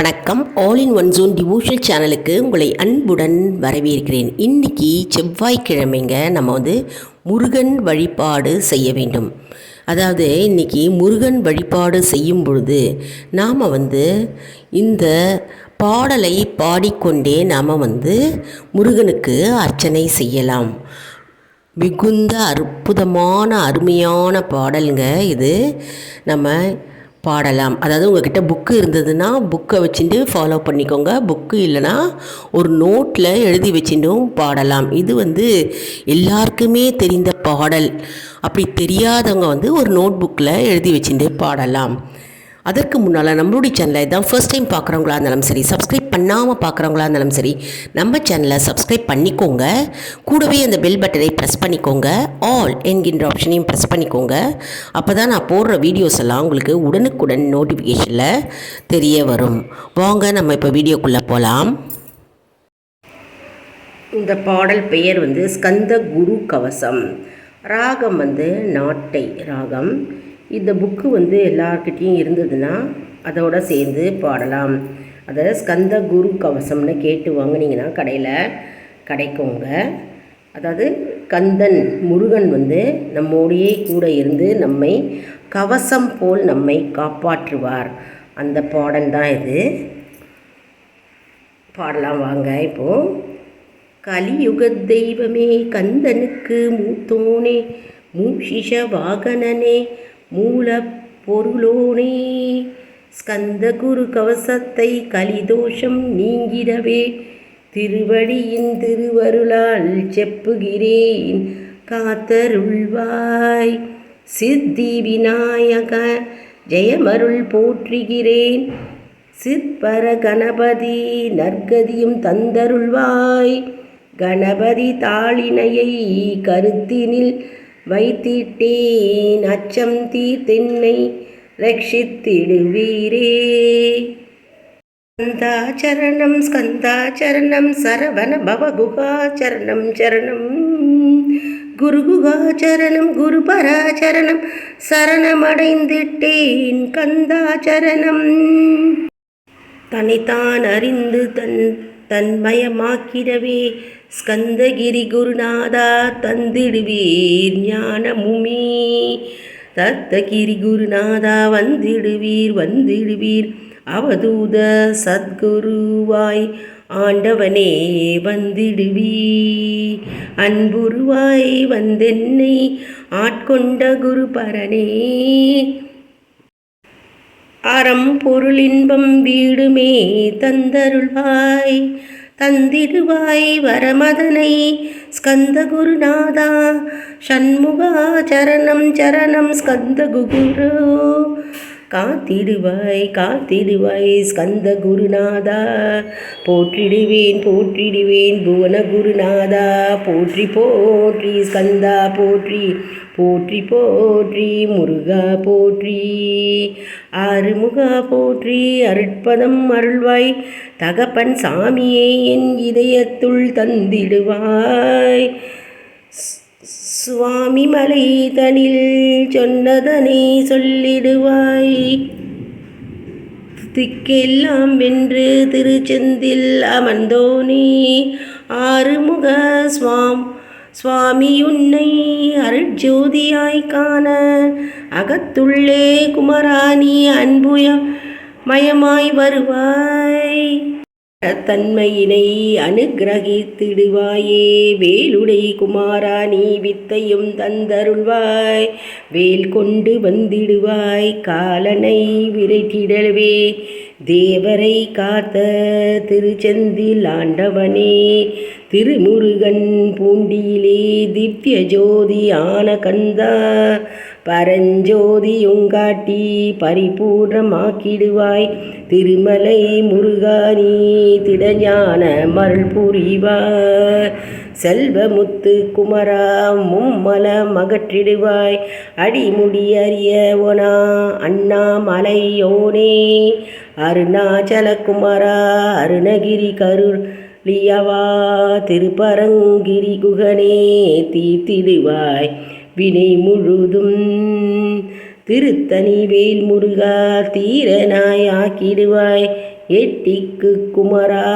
வணக்கம். All in one zone devotional சேனலுக்கு உங்களை அன்புடன் வரவேற்கிறேன். இன்னைக்கு செவ்வாய்க்கிழமைங்க. நம்ம வந்து முருகன் வழிபாடு செய்ய வேண்டும். அதாவது இன்னைக்கு முருகன் வழிபாடு செய்யும் பொழுது நாம் வந்து இந்த பாடலை பாடிக்கொண்டே நாம் வந்து முருகனுக்கு அர்ச்சனை செய்யலாம். மிகுந்த அற்புதமான அருமையான பாடலுங்க இது. நம்ம பாடலாம். அதாவது உங்ககிட்ட புக்கு இருந்ததுன்னா புக்கை வச்சுட்டு ஃபாலோ பண்ணிக்கோங்க. புக்கு இல்லைன்னா ஒரு நோட்டில் எழுதி வச்சுட்டும் பாடலாம். இது வந்து எல்லாருக்குமே தெரிந்த பாடல். அப்படி தெரியாதவங்க வந்து ஒரு நோட் புக்கில் எழுதி வச்சுட்டு பாடலாம். அதற்கு முன்னால் நம்மளுடைய சேனலை இதான் ஃபர்ஸ்ட் டைம் பார்க்குறவங்களா இருந்தாலும் சரி சப்ஸ்கிரைப் பண்ணாமல் பார்க்குறவங்களா இருந்தாலும் சரி நம்ம சேனலை சப்ஸ்கிரைப் பண்ணிக்கோங்க. கூடவே அந்த பெல் பட்டனை ப்ரெஸ் பண்ணிக்கோங்க. ஆல் என்கின்ற ஆப்ஷனையும் ப்ரெஸ் பண்ணிக்கோங்க. அப்போ தான் நான் போடுற வீடியோஸ் எல்லாம் உங்களுக்கு உடனுக்குடன் நோட்டிஃபிகேஷனில் தெரிய வரும். வாங்க நம்ம இப்போ வீடியோக்குள்ளே போகலாம் இந்த பாடல் பெயர் வந்து ஸ்கந்த குரு கவசம். ராகம் வந்து நாட்டை ராகம். இந்த புக்கு வந்து எல்லார்கிட்டேயும் இருந்ததுன்னா அதோட சேர்ந்து பாடலாம். அதை ஸ்கந்த குரு கவசம்னு கேட்டு வாங்கினீங்கன்னா கடையில் கிடைக்குங்க. அதாவது கந்தன் முருகன் வந்து நம்மோடையே கூட இருந்து நம்மை கவசம் போல் நம்மை காப்பாற்றுவார். அந்த பாடல் தான் இது. பாடலாம் வாங்க இப்போது கலியுக தெய்வமே கந்தனுக்கு மூத்தோனே மூஷிஷ வாகனனே மூல பொருளோனே ஸ்கந்த குரு கவசத்தை கலிதோஷம் நீங்கிடவே. திருவடியின் திருவருளால் செப்புகிறேன். காத்தருள்வாய். சித்தி விநாயக ஜெயமருள் போற்றுகிறேன். சிற்பர கணபதி நற்கதியும் தந்தருள்வாய். கணபதி தாளினையை கருத்தினில் வைத்திட்டேன் அச்சம் தீ தென்னை ரட்சித்திடுவீரே. ஸ்கந்தாச்சரணம் ஸ்கந்தாச்சரணம் சரவண பவகுகாச்சரணம் சரணம். குருகுகாச்சரணம் குருபராச்சரணம் சரணமடைந்திட்டேன் கந்தாச்சரணம். தன்னைத்தான் அறிந்து தன் தன்மயமாக்கிடவே ஸ்கந்தகிரி குருநாதா தந்திடுவீர் ஞானமுமி. தத்தகிரி குருநாதா வந்திடுவீர் வந்திடுவீர். அவதூத சத்குருவாய் ஆண்டவனே வந்திடுவீ அன்புருவாய் வந்தென்னை ஆட்கொண்ட குரு பரனே அறம் பொருளின்பம் வீடுமே தந்தருள்வாய். தந்திடுவாய் வரமதனை. ஸ்கந்த குருநாதா சண்முகா சரணம் சரணம் ஸ்கந்த குரு காத்திடுவாய் காத்திடுவாய் ஸ்கந்த குருநாதா. போற்றிடுவேன் போற்றிடுவேன் புவன குருநாதா. போற்றி போற்றி ஸ்கந்தா போற்றி போற்றி போற்றி முருகா போற்றி. ஆறுமுகா போற்றி அருட்பதம் அருள்வாய். தகப்பன் சாமியே என் இதயத்துள் தந்திடுவாய். சுவாமி மலை தனில் சொன்னதனை சொல்லிடுவாய். திக்கெல்லாம் வென்று திருச்செந்தில் அமர்ந்தோனே. ஆறுமுக சுவாம் சுவாமி உன்னை அருட்ஜோதியாய் காண. அகத்துள்ளே குமராணி அன்புய மயமாய் வருவாய். தன்மையினை அனுகிரகித்திடுவாயே. வேலுடை குமாரா நீ வித்தையும் தந்தருள்வாய். வேல் கொண்டு வந்திடுவாய் காலனை விரைட்டிடவே தேவரை காத்த திருச்செந்தில் ஆண்டவனே. திருமுருகன் பூண்டியிலே திவ்ய ஜோதி ஆன கந்தா பரஞ்சோதியுங்காட்டி பரிபூர்ணமாக்கிடுவாய். திருமலை முருகானி திடஞான மருள் புரிவாய். செல்வமுத்து குமரா மும்மல மகற்றிடுவாய். அடிமுடியறிய ஒனா அண்ணாமலையோனே. அருணாச்சல குமரா அருணகிரி கருள் லியவா திருப்பரங்கிரி குகனே தீத்திடுவாய் வினை முழுதும். திருத்தணி வேல் முருகா தீரனாய் ஆக்கிடுவாய். எட்டிக்கு குமரா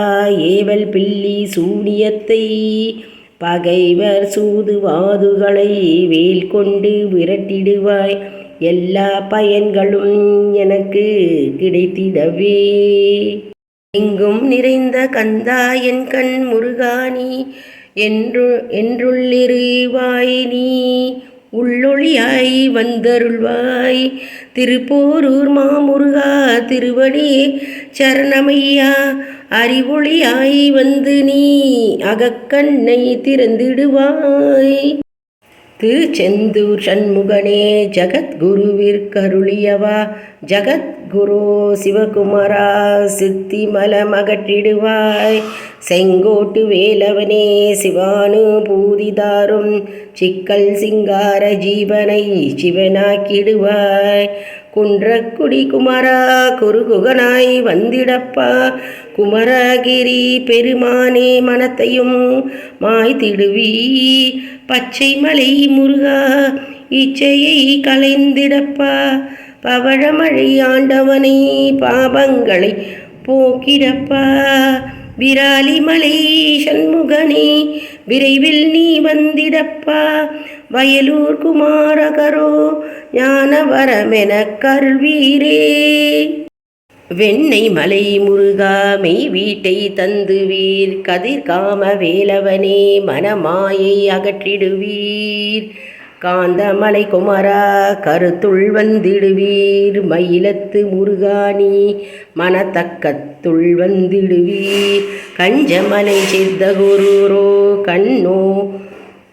ஏவல் பில்லி சூனியத்தை. பகைவர் சூதுவாதுகளை வேல் கொண்டு விரட்டிடுவாய். எல்லா பயன்களும் எனக்கு கிடைத்திடவே. எங்கும் நிறைந்த கந்தா என் கண் முருகானி என்று என்றுள்ளிருவாய் நீ உள்ளொளியாய் வந்தருள்வாய். திருப்போரூர் மாமுருகா திருவடி சரணமையா. அறிவொளியாய் வந்து நீ அகக்கண்ணை திறந்திடுவாய். திருச்செந்தூர் சண்முகனே ஜகத்குருவிற்கருளியவா ஜகத்குரு சிவகுமாரா சித்திமல மகற்றிடுவாய். செங்கோட்டு வேலவனே சிவானு பூதிதாரும் சிக்கல் சிங்கார ஜீவனை சிவனாக்கிடுவாய். குன்றக்குடி குமரா குருகுகனாய் வந்திடப்பா. குமரகிரி பெருமானே மனத்தையும் மாய் திடுவி பச்சை மலை முருகா இச்சையை கலைந்திடப்பா பவழமழை ஆண்டவனை பாபங்களை போக்கிடப்பா. விராலி மலை சண்முகனே விரைவில் நீ வந்திடப்பா. வயலூர் குமாரகரோ ஞானவரமென கருள்வீரே. வெண்ணை மலை முருகாமை வீட்டை தந்துவீர். கதிர்காம வேலவனே மனமாயை அகற்றிடுவீர். காந்தமலை குமரா கருத்துள் வந்திடுவீர். மயிலத்து முருகாணி மனத்தக்கத்துள் வந்திடுவீர். கஞ்சமலை சித்தகுரூரோ கண்ணோ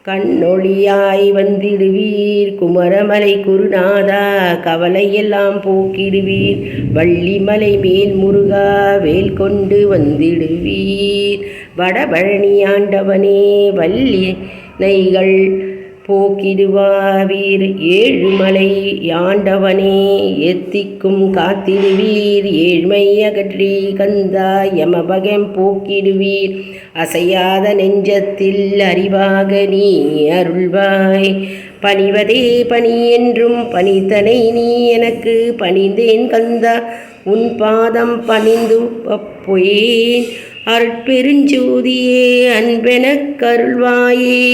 கண்ணொளியாய் வந்திடுவீர். குமரமலை குருநாதா கவலையெல்லாம் போக்கிடுவீர். வள்ளிமலை மேல் முருகா வேல் கொண்டு வந்திடுவீர். வடபழனி ஆண்டவனே வள்ளி நைகள் போக்கிடுவாவீர். ஏழுமலை யாண்டவனே எத்திக்கும் காத்திடுவீர். ஏழ்மை அகற்றி கந்தா யமபகம் போக்கிடுவீர். அசையாத நெஞ்சத்தில் அறிவாக நீ அருள்வாய். பணிவதே பணி என்றும் பணித்தனை நீ எனக்கு பணிந்தேன் கந்தா. உன் பாதம் பணிந்து பொயேன் அருட்பெருஞ்சோதியே அன்பெனக் கருள்வாயே.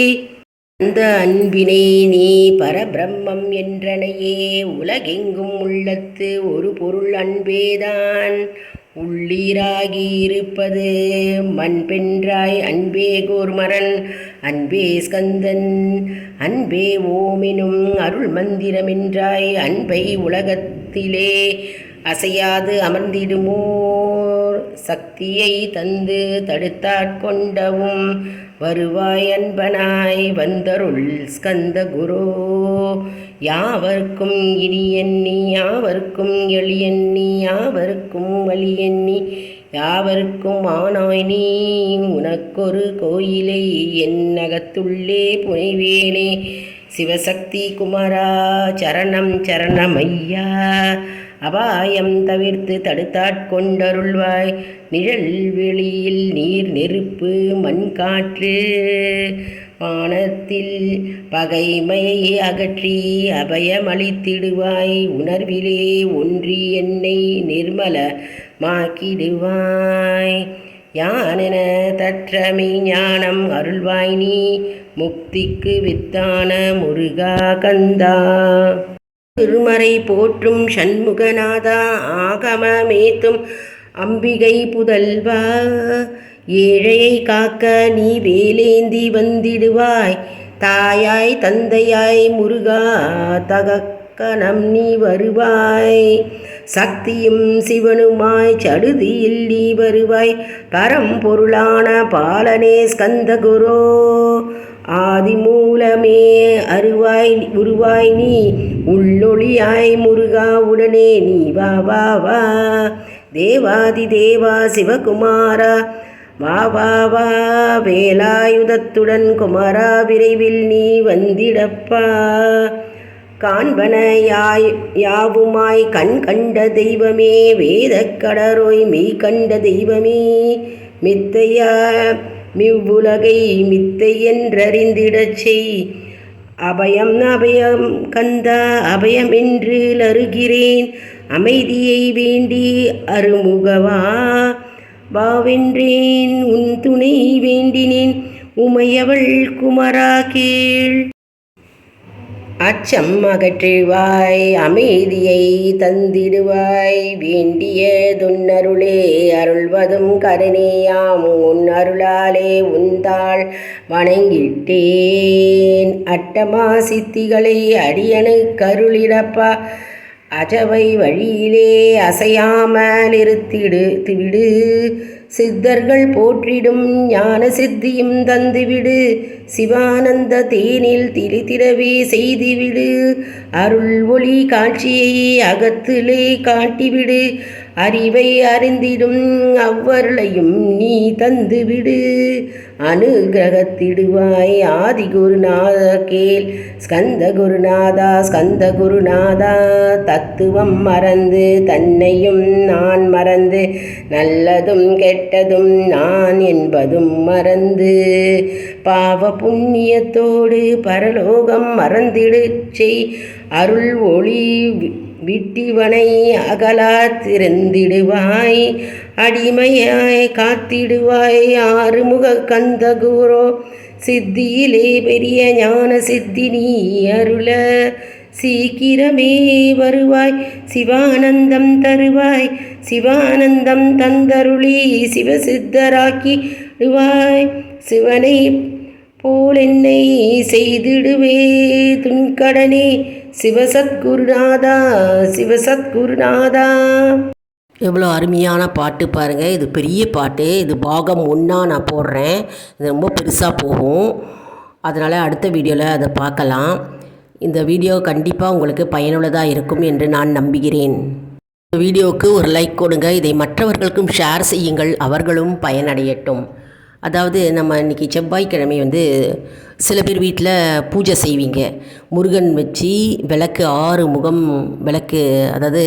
அந்த அன்பினை நீ பரபிரம்மம் என்றனையே உலகெங்கும் உள்ளத்து ஒரு பொருள் அன்பேதான். உள்ளீராகி இருப்பது மண் பென்றாய் அன்பே கோர்மரன் அன்பே ஸ்கந்தன் அன்பே ஓமெனும் அருள் மந்திரமென்றாய் அன்பை உலகத்திலே அசையாது அமர்ந்திடுமோ? சக்தியை தந்து தடுத்தாட்கொண்டவும் வருவாய் அன்பனாய் வந்தருள் ஸ்கந்த குரு. யாவர்க்கும் இனியண்ணி யாவர்க்கும் எளியண்ணி யாவர்க்கும் வழியண்ணி யாவர்க்கும் ஆனாய் நீ உனக்கொரு கோயிலை என் நகத்துள்ளே புனைவேனே. சிவசக்தி குமாரா சரணம் சரணமையா அபாயம் தவிர்த்து தடுத்தாட்கொண்டருள்வாய் நிழல் வெளியில் நீர் நெருப்பு மண் காற்று வானத்தில் பகைமையை அகற்றி அபயமளித்திடுவாய். உணர்விலே ஒன்றி என்னை நிர்மலமாக்கிடுவாய். யானென தற்றமை ஞானம் அருள்வாய் நீ. முக்திக்கு வித்தான முருகா கந்தா. திருமறை போற்றும் சண்முகநாதா ஆகமமேத்தும் அம்பிகை புதல்வா ஏழையை காக்க நீ வேலேந்தி வந்திடுவாய் தாயாய் தந்தையாய் முருகா தகக்கணம் நீ வருவாய். சக்தியும் சிவனுமாய் சடுதியில் நீ வருவாய் பரம்பொருளான பாலனே ஸ்கந்தகுரோ ஆதிமூலமே அருவாய் உருவாய் நீ. உள்ளொளியாய் முருகா உடனே நீ வா வா வா. தேவாதி தேவா சிவகுமாரா. வா வா வா. வேலாயுதத்துடன் குமாரா விரைவில் நீ வந்திடப்பா. காண்பன யாய் யாவுமாய் கண் கண்ட தெய்வமே. வேதக் கடரோய் மெய் கண்ட தெய்வமே. மித்தையா மிவ்வுலகை மித்தை என்றறிந்திடச் செய். அபயம் அபயம் கந்தா அபயமென்று அருகிறேன் அமைதியை வேண்டி அருமுகவா? வாவென்றேன் உன் துணை வேண்டினேன். உமையவள் குமரா கேள். அச்சம் அகற்றிவாய் அமைதியை தந்திடுவாய். வேண்டிய துன்னருளே அருள்வதும் கருணேயாம். உன் அருளாலே உந்தாள் வணங்கிட்டேன். அட்டமா சித்திகளை அடியனை கருளிடப்பா. அஜவை வழியிலே அசையாமல் இருத்திடு விடு சித்தர்கள் போற்றிடும் ஞான சித்தியும் தந்துவிடு. சிவானந்த தேனில் திரிதிரவே செய்துவிடு. அருள் ஒளி காட்சியை அகத்திலே காட்டிவிடு. அறிவை அறிந்திடும் அவ்வருளையும் நீ தந்துவிடு. அனுகிரகத்திடுவாய் ஆதி குருநாத கேள். ஸ்கந்த குருநாதா ஸ்கந்த குருநாதா தத்துவம் மறந்து தன்னையும் நான் மறந்து நல்லதும் கெட்டதும் நான் என்பதும் மறந்து பாவ புண்ணியத்தோடு பரலோகம் மறந்திடு செய். அருள் ஒளி விட்டிவனை அகலா திறந்திடுவாய். அடிமையாய் காத்திடுவாய். ஆறுமுக கந்த குரோ சித்தியிலே பெரிய ஞான சித்தி நீ அருள. சீக்கிரமே வருவாய். சிவானந்தம் தருவாய். சிவானந்தம் தந்தருளி சிவசித்தராக்கி சிவனை போல் என்னை செய்திடுவே. துன்கடனே சிவசத்குருநாதா சிவசத்குருநாதா. எவ்வளோ அருமையான பாட்டு பாருங்கள் இது பெரிய பாட்டு. இது பாகம் ஒன்றா நான் போடுறேன். இது ரொம்ப பெருசாக போகும். அதனால் அடுத்த வீடியோவில் அதை பார்க்கலாம். இந்த வீடியோ கண்டிப்பாக உங்களுக்கு பயனுள்ளதாக இருக்கும் என்று நான் நம்புகிறேன். இந்த வீடியோவுக்கு ஒரு லைக் கொடுங்க. இதை மற்றவர்களுக்கும் ஷேர் செய்யுங்கள். அவர்களும் பயனடையட்டும். அதாவது நம்ம இன்றைக்கி செவ்வாய்க்கிழமை வந்து சில பேர் வீட்டில் பூஜை செய்வீங்க. முருகன் வச்சு விளக்கு ஆறு முகம் விளக்கு அதாவது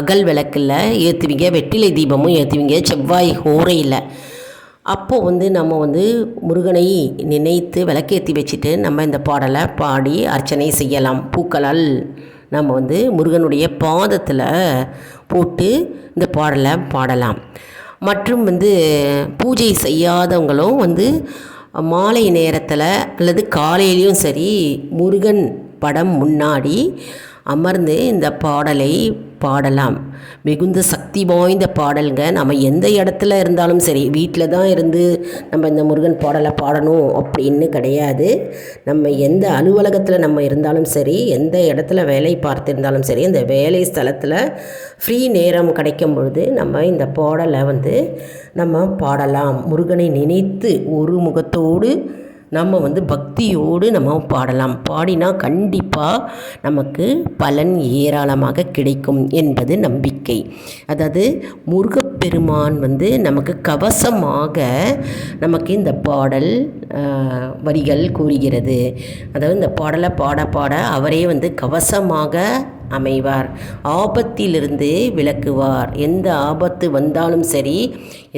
அகல் விளக்கில் ஏற்றுவீங்க வெற்றிலை தீபமும் ஏற்றுவீங்க செவ்வாய் ஹோரையில். அப்போது வந்து நம்ம வந்து முருகனை நினைத்து விளக்கேற்றி வச்சுட்டு நம்ம இந்த பாடலை பாடி அர்ச்சனை செய்யலாம். பூக்களால் நம்ம வந்து முருகனுடைய பாதத்தில் போட்டு இந்த பாடலை பாடலாம். மற்றும் வந்து பூஜை செய்யாதவங்களும் வந்து மாலை நேரத்தில் அல்லது காலையிலையும் சரி முருகன் படம் முன்னாடி அமர்ந்து இந்த பாடலை பாடலாம். மிகுந்த சக்தி வாய்ந்த பாடலுங்க. நம்ம எந்த இடத்துல இருந்தாலும் சரி வீட்டில் தான் இருந்து நம்ம இந்த முருகன் பாடலை பாடணும் அப்படின்னு கிடையாது. நம்ம எந்த அலுவலகத்தில் நம்ம இருந்தாலும் சரி எந்த இடத்துல வேலை பார்த்துருந்தாலும் சரி அந்த வேலை ஸ்தலத்தில் ஃப்ரீ நேரம் கிடைக்கும் பொழுது நம்ம இந்த பாடலை வந்து நம்ம பாடலாம். முருகனை நினைத்து ஒரு முகத்தோடு நம்ம வந்து பக்தியோடு நம்ம பாடலாம். பாடினா கண்டிப்பாக நமக்கு பலன் ஏராளமாக கிடைக்கும் என்பது நம்பிக்கை. அதாவது முருகப்பெருமான் வந்து நமக்கு கவசமாக நமக்கு இந்த பாடல் வரிகள் கூறுகிறது. அதாவது இந்த பாடலை பாட பாட அவரே வந்து கவசமாக அமைவார். ஆபத்திலிருந்து விளக்குவார் எந்த ஆபத்து வந்தாலும் சரி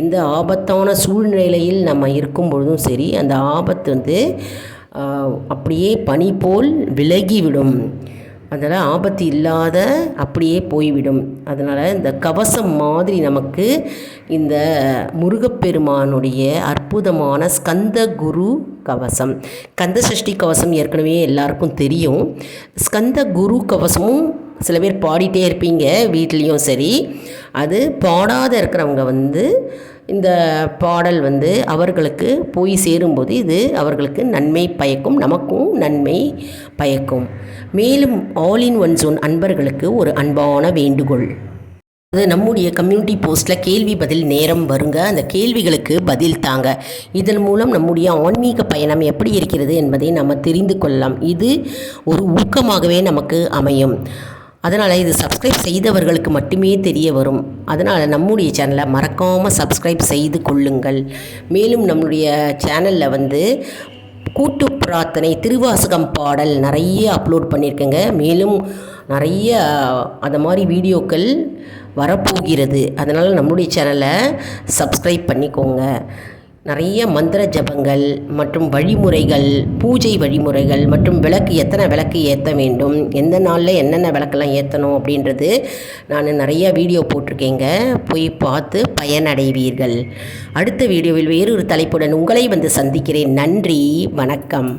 எந்த ஆபத்தான சூழ்நிலையில் நம்ம இருக்கும் பொழுதும் சரி அந்த ஆபத்து வந்து அப்படியே பனி போல் விலகிவிடும். அதனால் ஆபத்து இல்லாத அப்படியே போய்விடும். அதனால் இந்த கவசம் மாதிரி நமக்கு இந்த முருகப்பெருமானுடைய அற்புதமான ஸ்கந்த குரு கவசம். கந்த சஷ்டி கவசம் ஏற்கனவே எல்லாருக்கும் தெரியும். ஸ்கந்த குரு கவசமும் சில பேர் பாடிட்டே இருப்பீங்க வீட்லேயும் சரி. அது பாடாத இருக்கிறவங்க வந்து இந்த பாடல் வந்து அவர்களுக்கு போய் சேரும்போது இது அவர்களுக்கு நன்மை பயக்கும் நமக்கும் நன்மை பயக்கும். மேலும் ஆல் இன் ஒன் ஜோன் அன்பர்களுக்கு ஒரு அன்பான வேண்டுகோள். அது நம்முடைய கம்யூனிட்டி போஸ்ட்டில் கேள்வி பதில் நேரம் வருங்க. அந்த கேள்விகளுக்கு பதில் தாங்க. இதன் மூலம் நம்முடைய ஆன்மீக பயணம் எப்படி இருக்கிறது என்பதை நம்ம தெரிந்து கொள்ளலாம். இது ஒரு ஊக்கமாகவே நமக்கு அமையும். அதனால் இது சப்ஸ்கிரைப் செய்தவர்களுக்கு மட்டுமே தெரிய வரும். அதனால் நம்முடைய சேனலை மறக்காமல் சப்ஸ்கிரைப் செய்து கொள்ளுங்கள். மேலும் நம்முடைய சேனலில் வந்து கூட்டு பிரார்த்தனை திருவாசகம் பாடல் நிறைய அப்லோட் பண்ணியிருக்கேங்க மேலும் நிறைய அந்த மாதிரி வீடியோக்கள் வரப்போகிறது. அதனால் நம்முடைய சேனலை சப்ஸ்கிரைப் பண்ணிக்கோங்க. நிறைய மந்திர ஜபங்கள் மற்றும் வழிமுறைகள் பூஜை வழிமுறைகள் மற்றும் விளக்கு எத்தனை விளக்கு ஏற்ற வேண்டும் எந்த நாளில் என்னென்ன விளக்கெல்லாம் ஏற்றணும் அப்படின்றது நான் நிறைய வீடியோ போட்டிருக்கேங்க. போய் பார்த்து பயனடைவீர்கள். அடுத்த வீடியோவில் வேறொரு தலைப்புடன் உங்களை வந்து சந்திக்கிறேன். நன்றி வணக்கம்.